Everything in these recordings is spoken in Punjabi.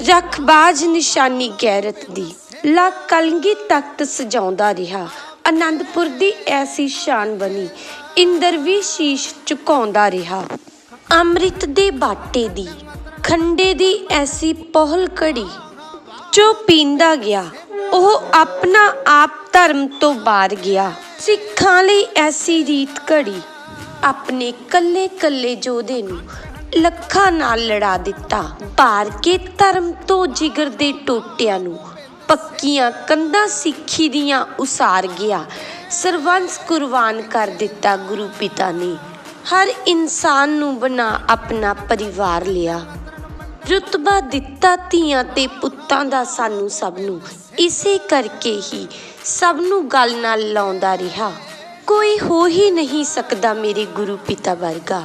ਰਖਬਾਜ ਨਿਸ਼ਾਨੀ ਗੈਰਤ ਦੀ। ਲਾ ਕਲਗੀ ਤਖਤ ਸਜਾਉਂਦਾ ਰਿਹਾ। ਆਨੰਦਪੁਰ ਦੀ ਐਸੀ ਸ਼ਾਨ ਬਣੀ। ਇੰਦਰ ਵੀ ਸ਼ੀਸ਼ ਝੁਕਾਉਂਦਾ ਰਿਹਾ। ਅੰਮ੍ਰਿਤ ਦੇ ਬਾਟੇ ਦੀ, ਖੰਡੇ ਦੀ ਐਸੀ ਪਹੁਲ ਕੜੀ ਜੋ ਪੀਂਦਾ ਗਿਆ, ਉਹ ਆਪਣਾ ਆਪ ਧਰਮ ਤੋਂ ਬਾਹਰ ਗਿਆ। ਸਿੱਖਾਂ ਲਈ ਐਸੀ ਰੀਤ ਘੜੀ। ਆਪਣੇ ਕੱਲੇ ਕੱਲੇ ਜੋਧੇ ਨੂੰ ਲੱਖਾਂ ਨਾਲ ਲੜਾ ਦਿੱਤਾ। ਭਾਰ ਕੇ ਧਰਮ ਤੋਂ ਜਿਗਰ ਦੇ ਟੋਟਿਆਂ ਨੂੰ ਪੱਕੀਆਂ ਕੰਧਾਂ ਸਿੱਖੀ ਦੀਆਂ ਉਸਾਰ ਗਿਆ। ਸਰਵੰਸ ਕੁਰਬਾਨ ਕਰ ਦਿੱਤਾ ਗੁਰੂ ਪਿਤਾ ਨੇ। ਹਰ ਇਨਸਾਨ ਨੂੰ ਬਣਾ ਆਪਣਾ ਪਰਿਵਾਰ ਲਿਆ। ਰੁਤਬਾ ਦਿੱਤਾ ਧੀਆਂ ਤੇ ਪੁੱਤਾਂ ਦਾ ਸਾਨੂੰ ਸਭ ਨੂੰ। ਇਸੇ ਕਰਕੇ ਹੀ ਸਭ ਨੂੰ ਗੱਲ ਨਾਲ ਲਾਉਂਦਾ ਰਿਹਾ। ਕੋਈ ਹੋ ਹੀ ਨਹੀਂ ਸਕਦਾ ਮੇਰੇ ਗੁਰੂ ਪਿਤਾ ਵਰਗਾ।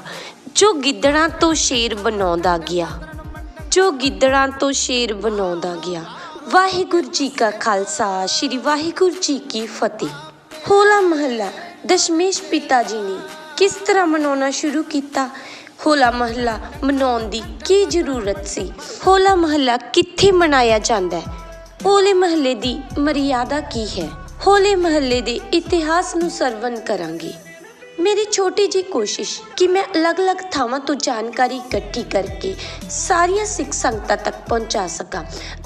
ਜੋ ਗਿੱਦੜਾਂ ਤੋਂ ਸ਼ੇਰ ਬਣਾਉਂਦਾ ਗਿਆ, ਜੋ ਗਿੱਦੜਾਂ ਤੋਂ ਸ਼ੇਰ ਬਣਾਉਂਦਾ ਗਿਆ। ਵਾਹਿਗੁਰੂ ਜੀ ਕਾ ਖਾਲਸਾ, ਸ੍ਰੀ ਵਾਹਿਗੁਰੂ ਜੀ ਕੀ ਫਤਿਹ। ਹੋਲਾ ਮਹੱਲਾ, ਦਸ਼ਮੇਸ਼ ਪਿਤਾ ਜੀ ਨੇ ਕਿਸ ਤਰ੍ਹਾਂ ਮਨਾਉਣਾ ਸ਼ੁਰੂ ਕੀਤਾ? ਹੋਲਾ ਮਹੱਲਾ ਮਨਾਉਣ ਦੀ ਕੀ ਜ਼ਰੂਰਤ ਸੀ? ਹੋਲਾ ਮਹੱਲਾ ਕਿੱਥੇ ਮਨਾਇਆ ਜਾਂਦਾ ਹੈ? ਹੋਲੇ ਮਹੱਲੇ ਦੀ ਮਰਿਆਦਾ ਕੀ ਹੈ? ਹੋਲੇ ਮਹੱਲੇ ਦੇ ਇਤਿਹਾਸ ਨੂੰ ਸਰਵਨ ਕਰਾਂਗੇ। ਮੇਰੀ ਛੋਟੀ ਜੀ ਕੋਸ਼ਿਸ਼ ਕਿ ਮੈਂ ਅਲੱਗ-ਅਲੱਗ ਥਾਵਾਂ ਤੋਂ ਜਾਣਕਾਰੀ ਇਕੱਠੀ ਕਰਕੇ ਸਾਰੀਆਂ ਸਿੱਖ ਸੰਗਤਾਂ ਤੱਕ ਪਹੁੰਚਾ ਸਕਾਂ।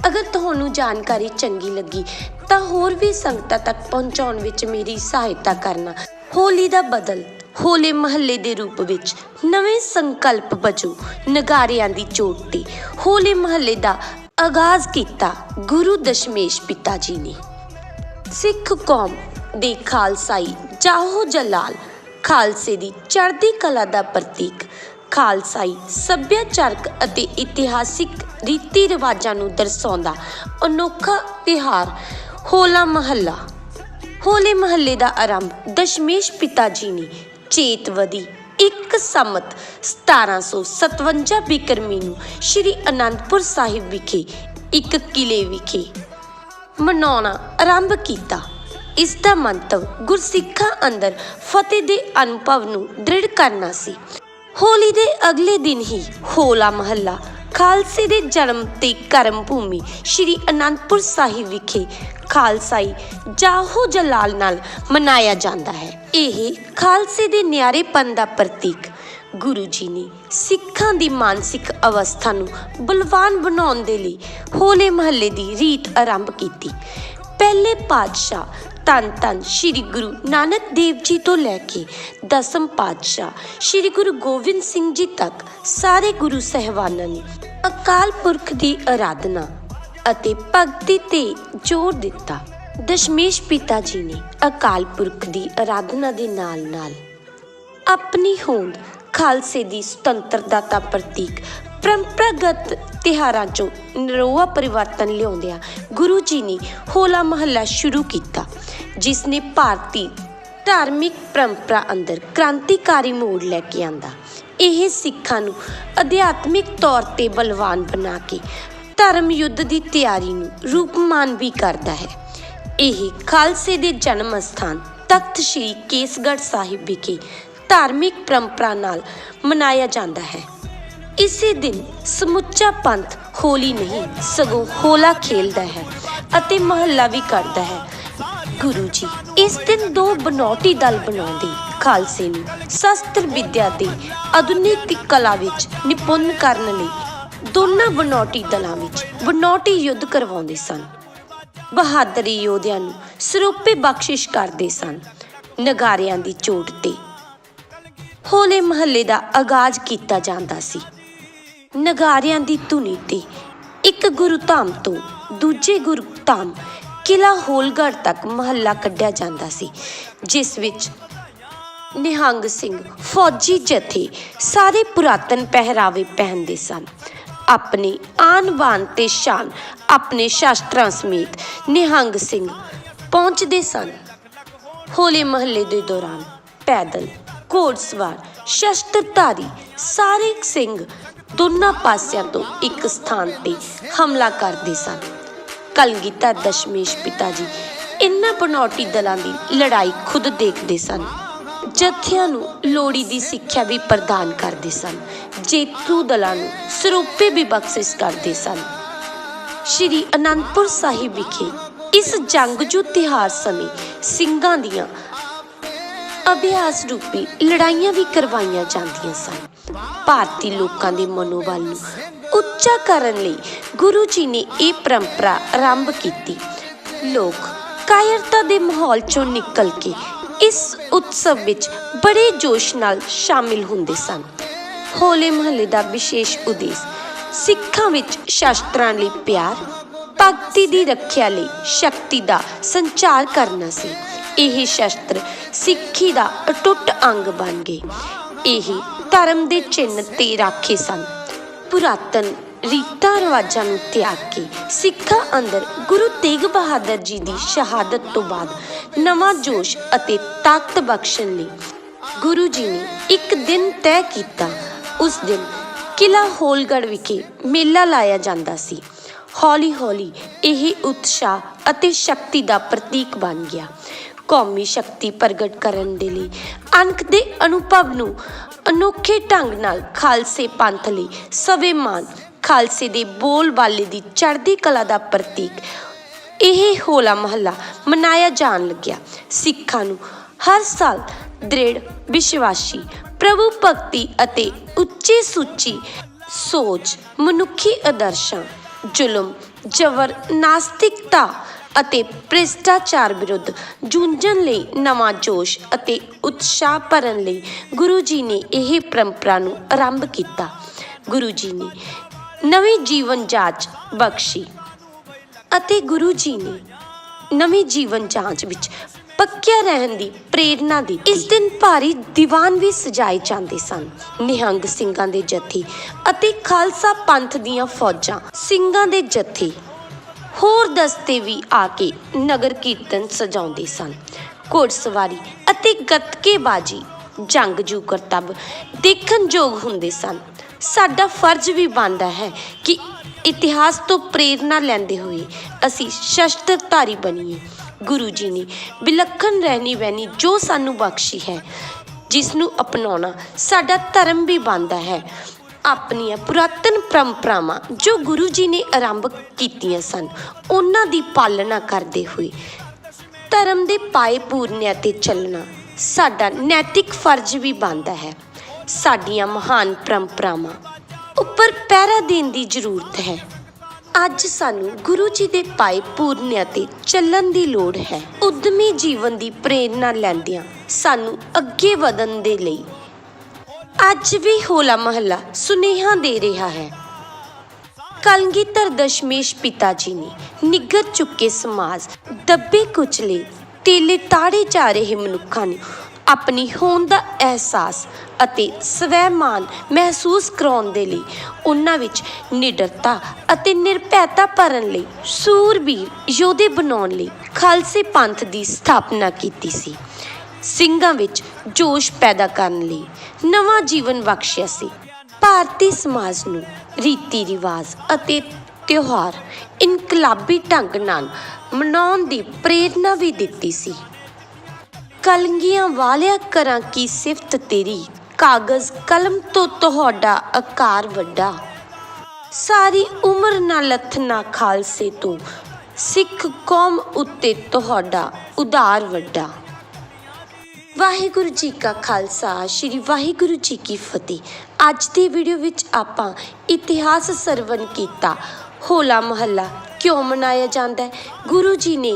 ਅਗਰ ਤੁਹਾਨੂੰ ਜਾਣਕਾਰੀ ਚੰਗੀ ਲੱਗੀ, ਤਾਂ ਹੋਰ ਵੀ ਸੰਗਤਾਂ ਤੱਕ ਪਹੁੰਚਾਉਣ ਵਿੱਚ ਮੇਰੀ ਸਹਾਇਤਾ ਕਰਨਾ। ਹੋਲੀ ਦਾ ਬਦਲ, ਹੋਲੇ ਮਹੱਲੇ ਦੇ ਰੂਪ ਵਿੱਚ ਨਵੇਂ ਸੰਕਲਪ ਵਜੋਂ ਨਗਾਰਿਆਂ ਦੀ ਚੋਟ ਤੇ ਹੋਲੇ ਮਹੱਲੇ ਦਾ ਆਗਾਜ਼ ਕੀਤਾ ਗੁਰੂ ਦਸ਼ਮੇਸ਼ ਪਿਤਾ ਜੀ ਨੇ। ਸਿੱਖ ਕੌਮ ਦੇ ਖਾਲਸਾਈ ਜਾਹੋ ਜਲਾਲ ਖਾਲਸੇ ਦੀ ਚੜ੍ਹਦੀ ਕਲਾ ਦਾ ਪ੍ਰਤੀਕ, ਖਾਲਸਾਈ ਸੱਭਿਆਚਾਰਕ ਅਤੇ ਇਤਿਹਾਸਿਕ ਰੀਤੀ ਰਿਵਾਜਾਂ ਨੂੰ ਦਰਸਾਉਂਦਾ ਅਨੋਖਾ ਤਿਹਾਰ ਹੋਲਾ ਮਹੱਲਾ। ਹੋਲੇ ਮਹੱਲੇ ਦਾ ਆਰੰਭ ਦਸ਼ਮੇਸ਼ ਪਿਤਾ ਜੀ ਨੇ ਚੇਤਵਦੀ ਇੱਕ ਸੰਮਤ 1757 ਬਿਕਰਮੀ ਨੂੰ ਸ਼੍ਰੀ ਅਨੰਦਪੁਰ ਸਾਹਿਬ ਵਿਖੇ, ਇੱਕ ਕਿਲੇ ਵਿਖੇ ਮਨਾਉਣਾ ਆਰੰਭ ਕੀਤਾ। ਇਸ ਦਾ ਮੰਤਵ ਗੁਰਸਿੱਖਾਂ ਅੰਦਰ ਫਤਿਹ ਦੇ ਅਨੁਭਵ ਨੂੰ ਦ੍ਰਿੜ ਕਰਨਾ ਸੀ। ਹੋਲੀ ਦੇ ਅਗਲੇ ਦਿਨ ਹੀ ਹੋਲਾ ਮਹੱਲਾ, ਖਾਲਸੇ ਦੇ ਜਨਮ ਤੇ ਕਰਮ ਭੂਮੀ ਸ਼੍ਰੀ ਅਨੰਦਪੁਰ ਸਾਹਿਬ ਵਿਖੇ ਖਾਲਸਾਈ ਜਾਹੋ ਜਲਾਲ ਨਾਲ ਮਨਾਇਆ ਜਾਂਦਾ ਹੈ। ਇਹ ਖਾਲਸੇ ਦੇ ਨਿਆਰੇਪਨ ਦਾ ਪ੍ਰਤੀਕ। ਗੁਰੂ ਜੀ ਨੇ ਸਿੱਖਾਂ ਦੀ ਮਾਨਸਿਕ ਅਵਸਥਾ ਨੂੰ ਬਲਵਾਨ ਬਣਾਉਣ ਦੇ ਲਈ ਹੋਲੇ ਮਹੱਲੇ ਦੀ ਰੀਤ ਆਰੰਭ ਕੀਤੀ। ਪਹਿਲੇ ਪਾਤਸ਼ਾਹ ਧੰਨ ਧੰਨ ਸ੍ਰੀ ਗੁਰੂ ਨਾਨਕ ਦੇਵ ਜੀ ਤੋਂ ਲੈ ਕੇ ਦਸਮ ਪਾਤਸ਼ਾਹ, ਸ੍ਰੀ ਗੁਰੂ ਗੋਬਿੰਦ ਸਿੰਘ ਜੀ ਤੱਕ ਸਾਰੇ ਗੁਰੂ ਸਹਿਬਾਨਾਂ ਨੇ ਅਕਾਲ ਪੁਰਖ ਦੀ ਆਰਾਧਨਾ ਅਤੇ ਭਗਤੀ ਤੇ ਜ਼ੋਰ ਦਿੱਤਾ। ਦਸ਼ਮੇਸ਼ ਪਿਤਾ ਜੀ ਨੇ ਅਕਾਲ ਪੁਰਖ ਦੀ ਆਰਾਧਨਾ ਦੇ ਨਾਲ-ਨਾਲ ਆਪਣੀ ਹੋਂਦ ਖਾਲਸੇ ਦੀ ਸੁਤੰਤਰਤਾ ਦਾ ਪ੍ਰਤੀਕ ਪਰੰਪਰਾਗਤ ਤਿਹਾਰਾਂ 'ਚੋਂ ਨਰੋਆ ਪਰਿਵਰਤਨ ਲਿਆਉਂਦਿਆਂ ਗੁਰੂ ਜੀ ਨੇ ਹੋਲਾ ਮਹੱਲਾ ਸ਼ੁਰੂ ਕੀਤਾ, ਜਿਸ ਨੇ ਭਾਰਤੀ ਧਾਰਮਿਕ ਪਰੰਪਰਾ ਅੰਦਰ ਕ੍ਰਾਂਤੀਕਾਰੀ ਮੋੜ ਲੈ ਕੇ ਆਂਦਾ। ਇਹ ਸਿੱਖਾਂ ਨੂੰ ਅਧਿਆਤਮਿਕ ਤੌਰ ਤੇ ਬਲਵਾਨ ਬਣਾ ਕੇ ਧਰਮ ਯੁੱਧ ਦੀ ਤਿਆਰੀ ਨੂੰ ਰੂਪਮਾਨ ਵੀ ਕਰਦਾ ਹੈ। ਇਹ ਖਾਲਸੇ ਦੇ ਜਨਮ ਸਥਾਨ ਤਖਤ ਸ੍ਰੀ ਕੇਸਗੜ੍ਹ ਸਾਹਿਬ ਵਿਖੇ ਧਾਰਮਿਕ ਪਰੰਪਰਾ ਨਾਲ ਮਨਾਇਆ ਜਾਂਦਾ ਹੈ। ਇਸੇ ਦਿਨ ਸਮੁੱਚਾ ਪੰਥ ਹੋਲੀ ਨਹੀਂ, ਸਗੋਂ ਹੋਲਾ ਖੇਲਦਾ ਹੈ ਅਤੇ ਮਹੱਲਾ ਵੀ ਕਰਦਾ ਹੈ। ਗੁਰੂ ਜੀ, ਇਸ ਦਿਨ ਦੋ ਬਨੌਟੀ ਦਲ ਬਣਾਉਂਦੇ ਖਾਲਸੇ ਨੂੰ ਸ਼ਸਤਰ ਵਿਦਿਆ ਤੇ ਆਧੁਨਿਕ ਕਲਾ ਵਿੱਚ ਨਿਪੁੰਨ ਕਰਨ ਲਈ ਦੋਨਾਂ ਬਨੌਟੀ ਦਲਾਂ ਵਿੱਚ ਬਨੌਟੀ ਯੁੱਧ ਕਰਵਾਉਂਦੇ ਸਨ। ਬਹਾਦਰੀ ਯੋਧਿਆਂ ਨੂੰ ਸਰੂਪੇ ਬਖਸ਼ਿਸ਼ ਕਰਦੇ ਸਨ ਨਗਾਰਿਆਂ ਦੀ ਚੋਟ ਤੇ। ਹੋਲੇ ਮਹੱਲੇ ਦਾ ਆਗਾਜ਼ ਕੀਤਾ ਜਾਂਦਾ ਸੀ। ਨਗਾਰਿਆਂ ਦੀ ਧੁਨੀ ਤੇ। ਇੱਕ ਗੁਰੂ ਧਾਮ ਤੋਂ ਦੂਜੇ ਗੁਰੂ ਧਾਮ ਕਿਲਾ ਹੋਲਗੜ੍ਹ ਤੱਕ ਮਹੱਲਾ ਕੱਢਿਆ ਜਾਂਦਾ ਸੀ, ਜਿਸ ਵਿੱਚ ਨਿਹੰਗ ਸਿੰਘ ਫੌਜੀ ਜਥੇ ਸਾਰੇ ਪੁਰਾਤਨ ਪਹਿਰਾਵੇ ਪਹਿਨਦੇ ਸਨ। ਆਪਣੇ ਆਨ ਬਾਨ ਤੇ ਸ਼ਾਨ ਆਪਣੇ ਸ਼ਾਸਤਰਾਂ ਸਮੇਤ ਨਿਹੰਗ ਸਿੰਘ ਪਹੁੰਚਦੇ ਸਨ। ਹੋਲੇ ਮਹੱਲੇ ਦੇ ਦੌਰਾਨ ਪੈਦਲ ਘੋੜਸਵਾਰ ਸ਼ਸਤਰਧਾਰੀ ਸਾਰੇ ਸਿੰਘ ਦੋਨਾਂ ਪਾਸਿਆਂ ਤੋਂ ਇੱਕ ਸਥਾਨ ਤੇ ਹਮਲਾ ਕਰਦੇ ਸਨ। ਕਲਗੀਧਰ ਦਸ਼ਮੇਸ਼ ਪਿਤਾ ਜੀ ਇਨ੍ਹਾਂ ਬਨੌਟੀ ਦਲਾਂ ਦੀ ਲੜਾਈ ਖੁਦ ਦੇਖਦੇ ਸਨ। ਜਥਿਆਂ ਨੂੰ ਲੋੜੀ ਦੀ ਸਿੱਖਿਆ ਵੀ ਪ੍ਰਦਾਨ ਕਰਦੇ ਸਨ। ਜੇਤੂ ਦਲਾਂ ਨੂੰ ਸਰੂਪੇ ਵੀ ਬਖਸ਼ਿਸ਼ ਕਰਦੇ ਸਨ। ਸ਼੍ਰੀ ਅਨੰਦਪੁਰ ਸਾਹਿਬ ਵਿਖੇ ਇਸ ਜੰਗਜੂ ਤਿਉਹਾਰ ਸਮੇਂ ਸਿੰਘਾਂ ਦੀਆਂ ਅਭਿਆਸ ਰੂਪੀ ਲੜਾਈਆਂ ਵੀ ਕਰਵਾਈਆਂ ਜਾਂਦੀਆਂ ਸਨ। ਭਾਰਤੀ ਲੋਕਾਂ ਦੇ ਮਨੋਬਲ ਨੂੰ ਉੱਚਾ ਕਰਨ ਲਈ ਗੁਰੂ ਜੀ ਨੇ ਇਹ ਪਰੰਪਰਾ ਆਰੰਭ ਕੀਤੀ। ਲੋਕ ਕਾਇਰਤਾ ਦੇ ਮਾਹੌਲ ਚੋਂ ਨਿਕਲ ਕੇ ਇਸ ਉਤਸਵ ਵਿੱਚ ਬੜੇ ਜੋਸ਼ ਨਾਲ ਸ਼ਾਮਿਲ ਹੁੰਦੇ ਸਨ। ਹੋਲੇ ਮਹੱਲੇ ਦਾ ਵਿਸ਼ੇਸ਼ ਉਦੇਸ਼ ਸਿੱਖਾਂ ਵਿੱਚ ਸ਼ਾਸਤਰਾਂ ਲਈ ਪਿਆਰ, ਭਗਤੀ ਦੀ ਰੱਖਿਆ ਲਈ ਸ਼ਕਤੀ ਦਾ ਸੰਚਾਰ ਕਰਨਾ ਸੀ। ਇਹ ਸ਼ਸਤਰ ਸਿੱਖੀ ਦਾ ਅਟੁੱਟ ਅੰਗ ਬਣ ਗਏ। ਇਹ ਧਰਮ ਦੇ ਚਿੰਨ੍ਹ ਤੇ ਰਾਖੇ ਸਨ। ਪੁਰਾਤਨ ਰੀਤਾਂ ਰਿਵਾਜਾਂ ਨੂੰ ਤਿਆਗ ਕੇ ਸਿੱਖਾਂ ਅੰਦਰ ਗੁਰੂ ਤੇਗ ਬਹਾਦਰ ਜੀ ਦੀ ਸ਼ਹਾਦਤ ਤੋਂ ਬਾਅਦ ਨਵਾਂ ਜੋਸ਼ ਅਤੇ ਤਾਕਤ ਬਖਸ਼ਣ ਲਈ ਗੁਰੂ ਜੀ ਨੇ ਇੱਕ ਦਿਨ ਤੈਅ ਕੀਤਾ। ਉਸ ਦਿਨ ਕਿਲਾ ਹੋਲਗੜ ਵਿਖੇ ਮੇਲਾ ਲਾਇਆ ਜਾਂਦਾ ਸੀ। ਹੌਲੀ ਹੌਲੀ ਇਹ ਉਤਸ਼ਾਹ ਅਤੇ ਸ਼ਕਤੀ ਦਾ ਪ੍ਰਤੀਕ ਬਣ ਗਿਆ। ਕੌਮੀ ਸ਼ਕਤੀ ਪ੍ਰਗਟ ਕਰਨ ਦੇ ਲਈ, ਅਣਖ ਦੇ ਅਨੁਭਵ ਨੂੰ ਅਨੋਖੇ ਢੰਗ ਨਾਲ ਖਾਲਸੇ ਪੰਥ ਲਈ ਸਵੈਮਾਨ, ਖਾਲਸੇ ਦੇ ਬੋਲ ਬਾਲੇ ਦੀ ਚੜ੍ਹਦੀ ਕਲਾ ਦਾ ਪ੍ਰਤੀਕ, ਇਹ ਹੋਲਾ ਮਹੱਲਾ ਮਨਾਇਆ ਜਾਣ ਲੱਗਿਆ। ਸਿੱਖਾਂ ਨੂੰ ਹਰ ਸਾਲ ਦ੍ਰਿੜ ਵਿਸ਼ਵਾਸੀ, ਪ੍ਰਭੂ ਭਗਤੀ ਅਤੇ ਉੱਚੀ ਸੁੱਚੀ ਸੋਚ ਮਨੁੱਖੀ ਆਦਰਸ਼ਾਂ, ਜ਼ੁਲਮ, ਜਬਰ, ਨਾਸਤਿਕਤਾ ਅਤੇ ਭ੍ਰਿਸ਼ਟਾਚਾਰ ਵਿਰੁੱਧ ਜੂਝਣ ਲਈ ਨਵਾਂ ਜੋਸ਼ ਅਤੇ ਉਤਸ਼ਾਹ ਭਰਨ ਲਈ ਗੁਰੂ ਜੀ ਨੇ ਇਹ ਪਰੰਪਰਾ ਨੂੰ ਆਰੰਭ ਕੀਤਾ। ਗੁਰੂ ਜੀ ਨੇ ਨਵੀਂ ਜੀਵਨ ਜਾਚ ਬਖਸ਼ੀ ਅਤੇ ਗੁਰੂ ਜੀ ਨੇ ਨਵੀਂ ਜੀਵਨ ਜਾਂਚ ਵਿੱਚ ਪੱਕਿਆ ਰਹਿਣ ਦੀ ਪ੍ਰੇਰਣਾ ਦਿੱਤੀ। ਇਸ ਦਿਨ ਭਾਰੀ ਦੀਵਾਨ ਵੀ ਸਜਾਏ ਜਾਂਦੇ ਸਨ। ਨਿਹੰਗ ਸਿੰਘਾਂ ਦੇ ਜਥੇ ਅਤੇ ਖਾਲਸਾ ਪੰਥ ਦੀਆਂ ਫੌਜਾਂ ਸਿੰਘਾਂ ਦੇ ਜਥੇ ਹੋਰ ਦਸਤੇ ਵੀ ਆ ਕੇ ਨਗਰ ਕੀਰਤਨ ਸਜਾਉਂਦੇ ਸਨ। ਘੋੜਸਵਾਰੀ ਅਤੇ ਗੱਤਕੇਬਾਜ਼ੀ ਜੰਗਜੂ ਕਰਤੱਵ ਦੇਖਣ ਯੋਗ ਹੁੰਦੇ ਸਨ। ਸਾਡਾ ਫਰਜ਼ ਵੀ ਬਣਦਾ ਹੈ ਕਿ ਇਤਿਹਾਸ ਤੋਂ ਪ੍ਰੇਰਣਾ ਲੈਂਦੇ ਹੋਏ ਅਸੀਂ ਸ਼ਸਤਰਧਾਰੀ ਬਣੀਏ। ਗੁਰੂ ਜੀ ਨੇ ਵਿਲੱਖਣ ਰਹਿਣੀ ਬਹਿਣੀ ਜੋ ਸਾਨੂੰ ਬਖਸ਼ੀ ਹੈ ਜਿਸ ਨੂੰ ਅਪਣਾਉਣਾ ਸਾਡਾ ਧਰਮ ਵੀ ਬਣਦਾ ਹੈ। ਆਪਣੀਆਂ ਪੁਰਾਤਨ ਪਰੰਪਰਾਵਾਂ ਜੋ ਗੁਰੂ ਜੀ ਨੇ ਆਰੰਭ ਕੀਤੀਆਂ ਸਨ, ਉਹਨਾਂ ਦੀ ਪਾਲਣਾ ਕਰਦੇ ਹੋਏ। ਧਰਮ ਦੇ ਪਾਏ ਪੂਰਨਿਆਂ ਤੇ ਚੱਲਣਾ ਸਾਡਾ ਨੈਤਿਕ ਫਰਜ਼ ਵੀ ਬਣਦਾ ਹੈ। ਸਾਡੀਆਂ ਮਹਾਨ ਪਰੰਪਰਾਵਾਂ ਉੱਪਰ ਪਹਿਰਾ ਦੇਣ ਦੀ ਜ਼ਰੂਰਤ ਹੈ। ਅੱਜ ਸਾਨੂੰ ਗੁਰੂ ਜੀ ਦੇ ਪਾਏ ਪੂਰਨਿਆਂ ਤੇ ਚੱਲਣ ਦੀ ਲੋੜ ਹੈ। ਉਦਮੀ ਜੀਵਨ ਦੀ ਪ੍ਰੇਰਣਾ ਲੈਂਦਿਆਂ ਸਾਨੂੰ ਅੱਗੇ ਵਧਣ ਦੇ ਲਈ ਅੱਜ ਵੀ ਹੋਲਾ ਮਹੱਲਾ ਸੁਨੇਹਾ ਦੇ ਰਿਹਾ ਹੈ। ਕਲਗੀਧਰ ਦਸ਼ਮੇਸ਼ ਪਿਤਾ ਜੀ ਨੇ ਨਿੱਘਰ ਚੁੱਕੇ ਸਮਾਜ ਦੱਬੇ ਕੁਚਲੇ ਤੇ ਲਿਤਾੜੇ ਜਾ ਰਹੇ ਮਨੁੱਖਾਂ ਨੂੰ ਆਪਣੀ ਹੋਣ ਦਾ ਅਹਿਸਾਸ ਅਤੇ ਸਵੈਮਾਨ ਮਹਿਸੂਸ ਕਰਾਉਣ ਦੇ ਲਈ ਉਹਨਾਂ ਵਿੱਚ ਨਿਡਰਤਾ ਅਤੇ ਨਿਰਭੈਤਾ ਭਰਨ ਲਈ ਸੂਰਬੀਰ ਯੋਧੇ ਬਣਾਉਣ ਲਈ ਖਾਲਸੇ ਪੰਥ ਦੀ ਸਥਾਪਨਾ ਕੀਤੀ ਸੀ। ਸਿੰਘਾਂ ਵਿੱਚ ਜੋਸ਼ ਪੈਦਾ ਕਰਨ ਲਈ ਨਵਾਂ ਜੀਵਨ ਬਖਸ਼ਿਆ ਸੀ। ਭਾਰਤੀ ਸਮਾਜ ਨੂੰ ਰੀਤੀ ਰਿਵਾਜ ਅਤੇ ਤਿਉਹਾਰ ਇਨਕਲਾਬੀ ਢੰਗ ਨਾਲ ਮਨਾਉਣ ਦੀ ਪ੍ਰੇਰਣਾ ਵੀ ਦਿੱਤੀ ਸੀ। ਕਲੰਗੀਆਂ ਵਾਲਿਆ ਕਰਾਂ ਕੀ ਸਿਫਤ ਤੇਰੀ, ਕਾਗਜ਼ ਕਲਮ ਤੋਂ ਤੁਹਾਡਾ ਆਕਾਰ ਵੱਡਾ। ਸਾਰੀ ਉਮਰ ਨਾ ਲੱਥਣਾ ਖਾਲਸੇ ਤੋਂ ਸਿੱਖ ਕੌਮ ਉੱਤੇ ਤੁਹਾਡਾ ਉਦਾਰ ਵੱਡਾ। ਵਾਹਿਗੁਰੂ ਜੀ ਕਾ ਖਾਲਸਾ, ਸ੍ਰੀ ਵਾਹਿਗੁਰੂ ਜੀ ਕੀ ਫਤਿਹ। ਅੱਜ ਦੀ ਵੀਡੀਓ ਵਿੱਚ ਆਪਾਂ ਇਤਿਹਾਸ ਸਰਵਣ ਕੀਤਾ। ਹੋਲਾ ਮਹੱਲਾ ਕਿਉਂ ਮਨਾਇਆ ਜਾਂਦਾ ਹੈ? ਗੁਰੂ ਜੀ ਨੇ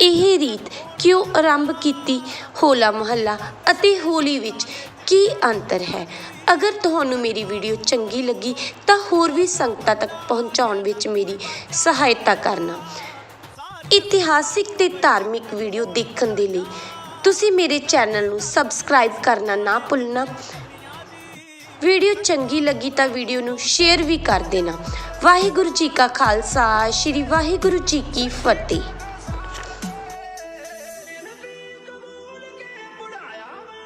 ਇਹ ਰੀਤ ਕਿਉਂ ਆਰੰਭ ਕੀਤੀ ਹੋਲਾ ਮਹੱਲਾ ਅਤੇ ਹੋਲੀ ਵਿੱਚ ਕੀ ਅੰਤਰ ਹੈ? ਅਗਰ ਤੁਹਾਨੂੰ ਮੇਰੀ ਵੀਡੀਓ ਚੰਗੀ ਲੱਗੀ ਤਾਂ ਹੋਰ ਵੀ ਸੰਗਤਾਂ ਤੱਕ ਪਹੁੰਚਾਉਣ ਵਿੱਚ ਮੇਰੀ ਸਹਾਇਤਾ ਕਰਨਾ। ਇਤਿਹਾਸਿਕ ਤੇ ਧਾਰਮਿਕ ਵੀਡੀਓ ਦੇਖਣ ਦੇ ਲਈ ਤੁਸੀਂ ਮੇਰੇ ਚੈਨਲ ਨੂੰ ਸਬਸਕ੍ਰਾਈਬ ਕਰਨਾ ਨਾ ਭੁੱਲਣਾ। ਵੀਡੀਓ ਚੰਗੀ ਲੱਗੀ ਤਾਂ ਵੀਡੀਓ ਨੂੰ ਸ਼ੇਅਰ ਵੀ ਕਰ ਦੇਣਾ। ਵਾਹਿਗੁਰੂ ਜੀ ਕਾ ਖਾਲਸਾ, ਸ੍ਰੀ ਵਾਹਿਗੁਰੂ ਜੀ ਕੀ ਫਤਿਹ।